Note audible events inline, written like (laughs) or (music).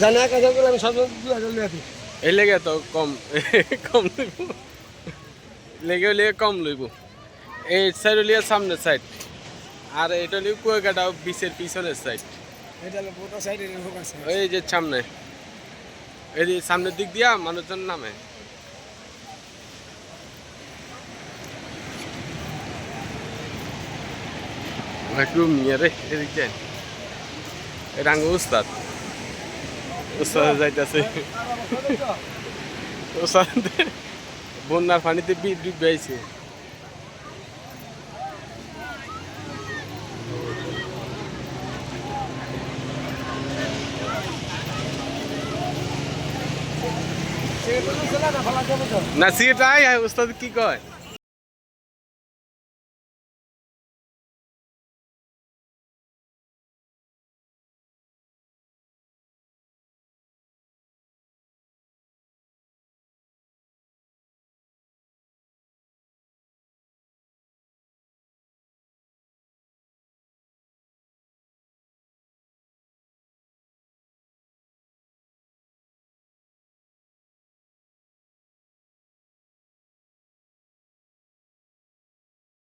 জানি এক হাজার করে আমি সব দু হাজার লিয়ে এই লেগে তো কম (laughs) কম লইব। লেগে লেগে কম লইব। এই সাইড লিয়ে সামনের সাইড আর এটা লিয়ে কুয়াকাটা বিচের পিছনের সাইড এই যে সামনে। এই যে সামনের দিক দিয়া মানুষজন নামে। একটু মিয়া রে এদিক যায় এটা আঙ্গ উস্তাদ। উস্তাদ যাইতেছে। উস্তাদ বন্যার পানিতে তো ছিল না না সিটাই উস্তাদ কি কয়?